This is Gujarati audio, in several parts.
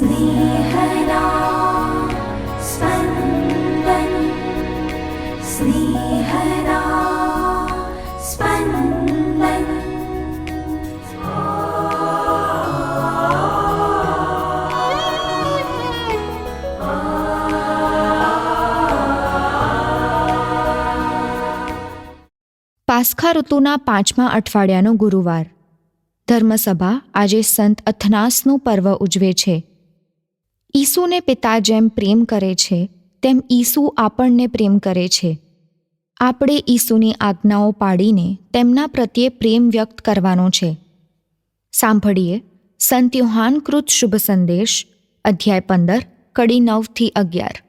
स्नेहदा स्पन्दन् स्नेहदा स्पन्दन् પાસખા ઋતુના પાંચમા અઠવાડિયાનો ગુરુવાર ધર્મસભા આજે સંત અથનાસનું પર્વ ઉજવે છે ઈસુને પિતા જેમ પ્રેમ કરે છે, તેમ ઈસુ આપણને પ્રેમ કરે છે. આપણે ઈસુની આજ્ઞાઓ પાડીને તેમના પ્રત્યે પ્રેમ વ્યક્ત કરવાનો છે. સાંભળીએ સંત યોહાનકૃત શુભ સંદેશ, અધ્યાય પંદર, કડી નવથી અગિયાર.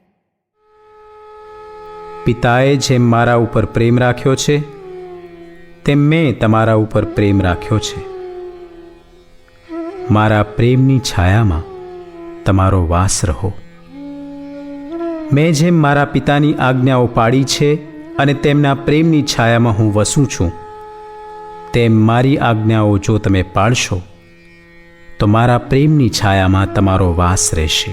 પિતાએ જેમ મારા ઉપર પ્રેમ રાખ્યો છે, તેમ મેં તમારા ઉપર પ્રેમ રાખ્યો છે. મારા પ્રેમની છાયામાં તમારો વાસ રહો. મેં જેમ મારા પિતાની આજ્ઞાઓ પાડી છે અને તેમના પ્રેમની છાયામાં હું વસું છું, તેમ મારી આજ્ઞાઓ જો તમે પાડશો તો મારા પ્રેમની છાયામાં તમારો વાસ રહેશે.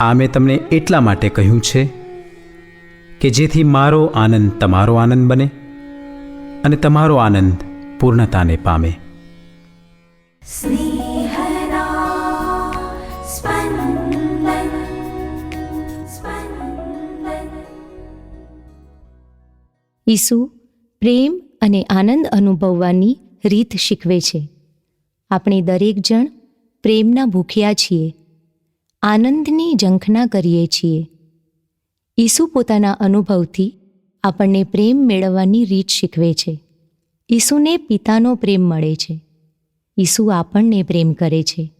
આ મેં તમને એટલા માટે કહ્યું છે કે જેથી મારો આનંદ તમારો આનંદ બને અને તમારો આનંદ પૂર્ણતાને પામે. સ્નેહ ઈસુ પ્રેમ અને આનંદ અનુભવવાની રીત શીખવે છે. આપણે દરેક જણ પ્રેમના ભૂખ્યા છીએ. આનંદની ઝંખના કરીએ છીએ. ઈસુ પોતાના અનુભવથી આપણને પ્રેમ મેળવવાની રીત શીખવે છે. ઈસુને પિતાનો પ્રેમ મળે છે. ઈસુ આપણને પ્રેમ કરે છે.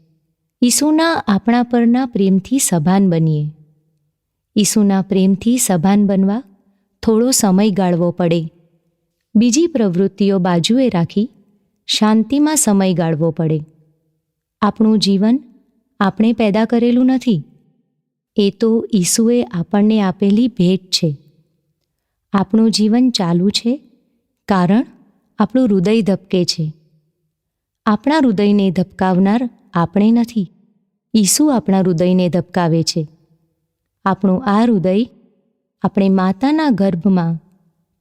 ઈસુના આપણા પરના પ્રેમથી સભાન બનીએ. ઈસુના પ્રેમથી સભાન બનવા થોડો સમય ગાળવો પડે. બીજી પ્રવૃત્તિઓ બાજુએ રાખી શાંતિમાં સમય ગાળવો પડે. આપણું જીવન આપણે પેદા કરેલું નથી. એ તો ઈસુએ આપણને આપેલી ભેટ છે. આપણું જીવન ચાલુ છે કારણ આપણું હૃદય ધબકે છે. આપણા હૃદયને ધબકાવનાર આપણે નથી. ઈસુ આપણા હૃદયને ધબકાવે છે. આપણું આ હૃદય આપણે માતાના ગર્ભમાં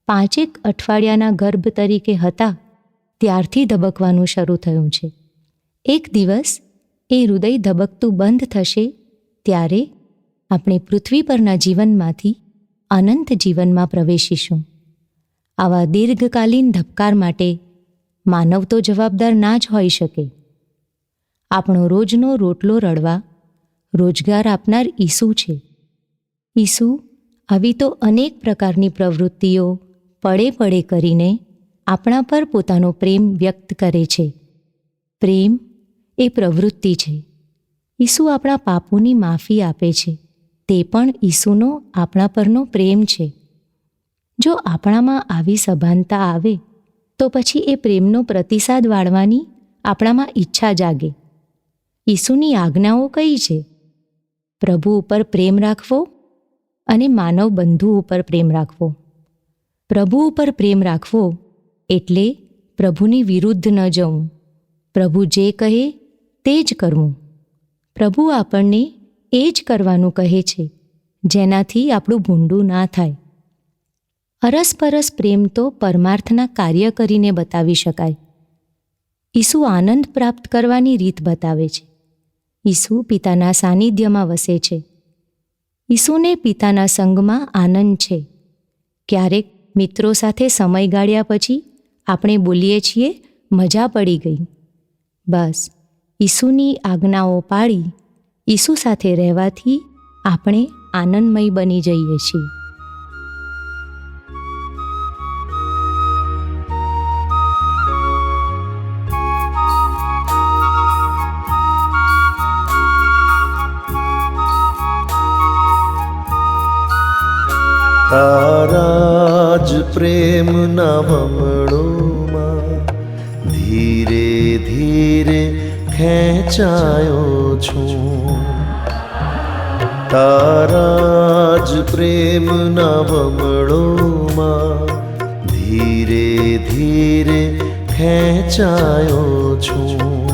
પાંચેક અઠવાડિયાના ગર્ભ તરીકે હતા, ત્યારથી ધબકવાનું શરૂ થયું છે. એક દિવસ એ હૃદય ધબકતું બંધ થશે, ત્યારે આપણે પૃથ્વી પરના જીવનમાંથી અનંત જીવનમાં પ્રવેશીશું. આવા દીર્ઘકાલીન ધબકાર માટે માનવ તો જવાબદાર ના જ હોઈ શકે. આપણો રોજનો રોટલો રડવા રોજગાર આપનાર ઈસુ છે. ઈસુ આવી તો અનેક પ્રકારની પ્રવૃત્તિઓ પડે પડે કરીને આપણા પર પોતાનો પ્રેમ વ્યક્ત કરે છે. પ્રેમ એ પ્રવૃત્તિ છે. ઈસુ આપણા પાપોની માફી આપે છે. તે પણ ઈસુનો, આપણા પરનો પ્રેમ છે. જો આપણામાં આવી સભાનતા આવે, તો પછી એ પ્રેમનો પ્રતિસાદ વાળવાની આપણામાં ઈચ્છા જાગે. ઈસુની આજ્ઞાઓ કઈ છે? પ્રભુ ઉપર પ્રેમ રાખવો અને માનવ બંધુ ઉપર પ્રેમ રાખવો. પ્રભુ ઉપર પ્રેમ રાખવો એટલે પ્રભુની વિરુદ્ધ ન જવું. પ્રભુ જે કહે તે જ કરવું. પ્રભુ આપણને એ જ કરવાનું કહે છે, જેનાથી આપણું ભૂંડું ના થાય. અરસપરસ પ્રેમ તો પરમાર્થના કાર્ય કરીને બતાવી શકાય. ઈસુ આનંદ પ્રાપ્ત કરવાની રીત બતાવે છે. ઈસુ પિતાના સાનિધ્યમાં વસે છે. ઈસુને પિતાના સંગમાં આનંદ છે. ક્યારેક મિત્રો સાથે સમય ગાળ્યા પછી આપણે બોલીએ છીએ, મજા પડી ગઈ. બસ, ઈસુની આજ્ઞાઓ પાળી ઈસુ સાથે રહેવાથી આપણે આનંદમય બની જઈએ છીએ. પ્રેમના વમળોમાં ધીરે ધીરે ખેંચાયો છું તારા જ પ્રેમના વમળોમાં ધીરે ધીરે ખેંચાયો છું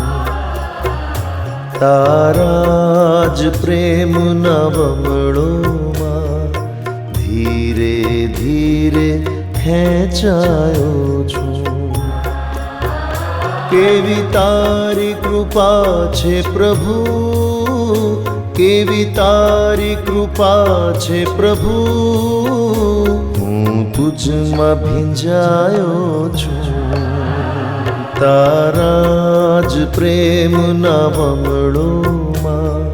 તારા જ પ્રેમના વમળોમાં ધીરે ધીરે ખેંચાયો છું. કેવી તારી કૃપા છે પ્રભુ? કેવી તારી કૃપા છે પ્રભુ? હું તુજમાં ભીંજાયો છું. તારા જ પ્રેમના વમળોમાં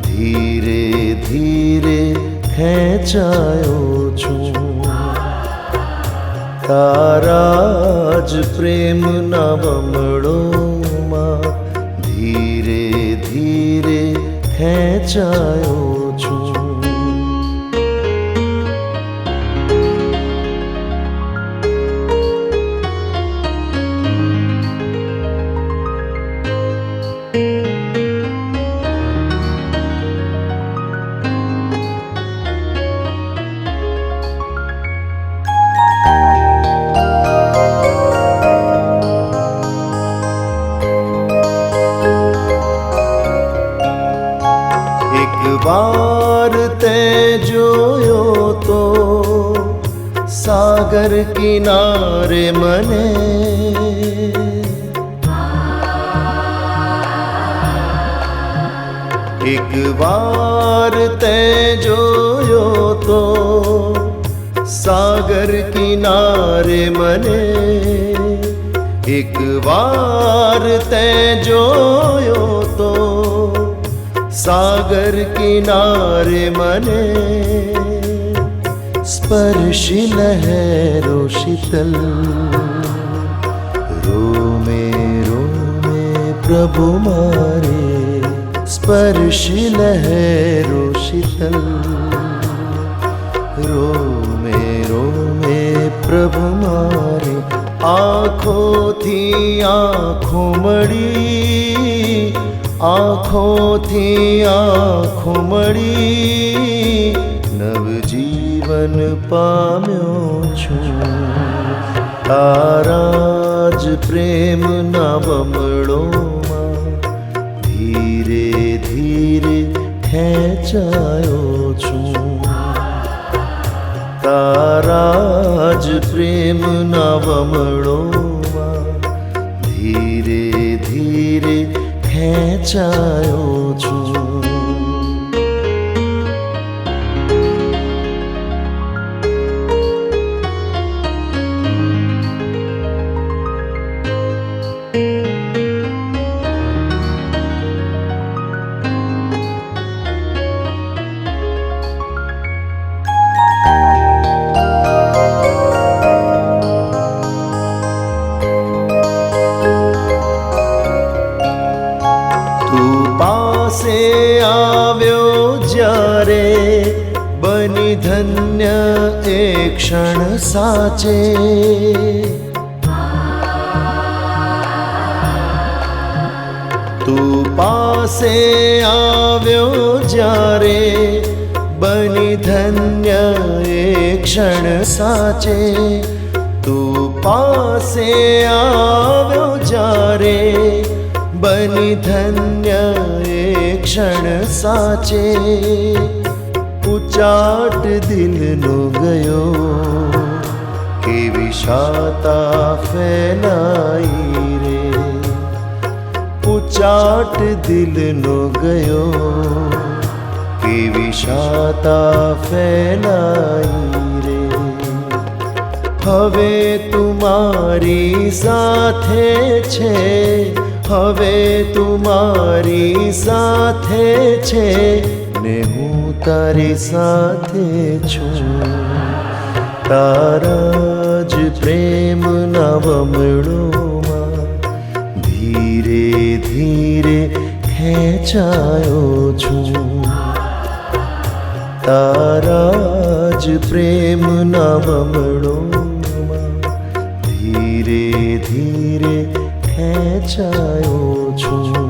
ધીરે ધીરે ખેંચાયો છું. તારા જ પ્રેમના બમણોમાં ધીરે ધીરે ખેંચાયો છું એક વાર તે જોયો તો સાગર કિનારે મને એક વાર તે જોયો તો સાગર કિનારે મને એક વાર તે જોયો સાગર કિનારે મને સ્પર્શી લહેરો શીતલ રોમે રોમે પ્રભુ મારે સ્પર્શી લહેરો શીતલ રોમે રોમે પ્રભુ મારે આંખોથી આંખો મળી આંખોથી આંખો મળી નવજીવન પામ્યો છું. તારા જ પ્રેમના બમળોમાં ધીરે ધીરે ખેંચાયો છું. તારા જ પ્રેમના વમળોમાં ખેંચાયો એ ક્ષણ સાચે તું પાસે આવ્યો જ્યારે બની ધન્ય એ ક્ષણ સાચે તું પાસે આવ્યો જ્યારે બની ધન્ય એ ક્ષણ સાચે ઉચાટ દિલનો ગયો કેવી શાતા ફેલાઈ રે ઉચાટ દિલનો ગયો કેવી શાતા ફેલાઈ રે હવે તુમારી સાથે છે હવે તુમારી સાથે છે ને હું તારી સાથે છું. તારા જ પ્રેમના વમળોમાં ધીરે ધીરે ખેંચાયો છું. તારા જ પ્રેમના વમળોમાં ધીરે ધીરે ખેંચાયો છું.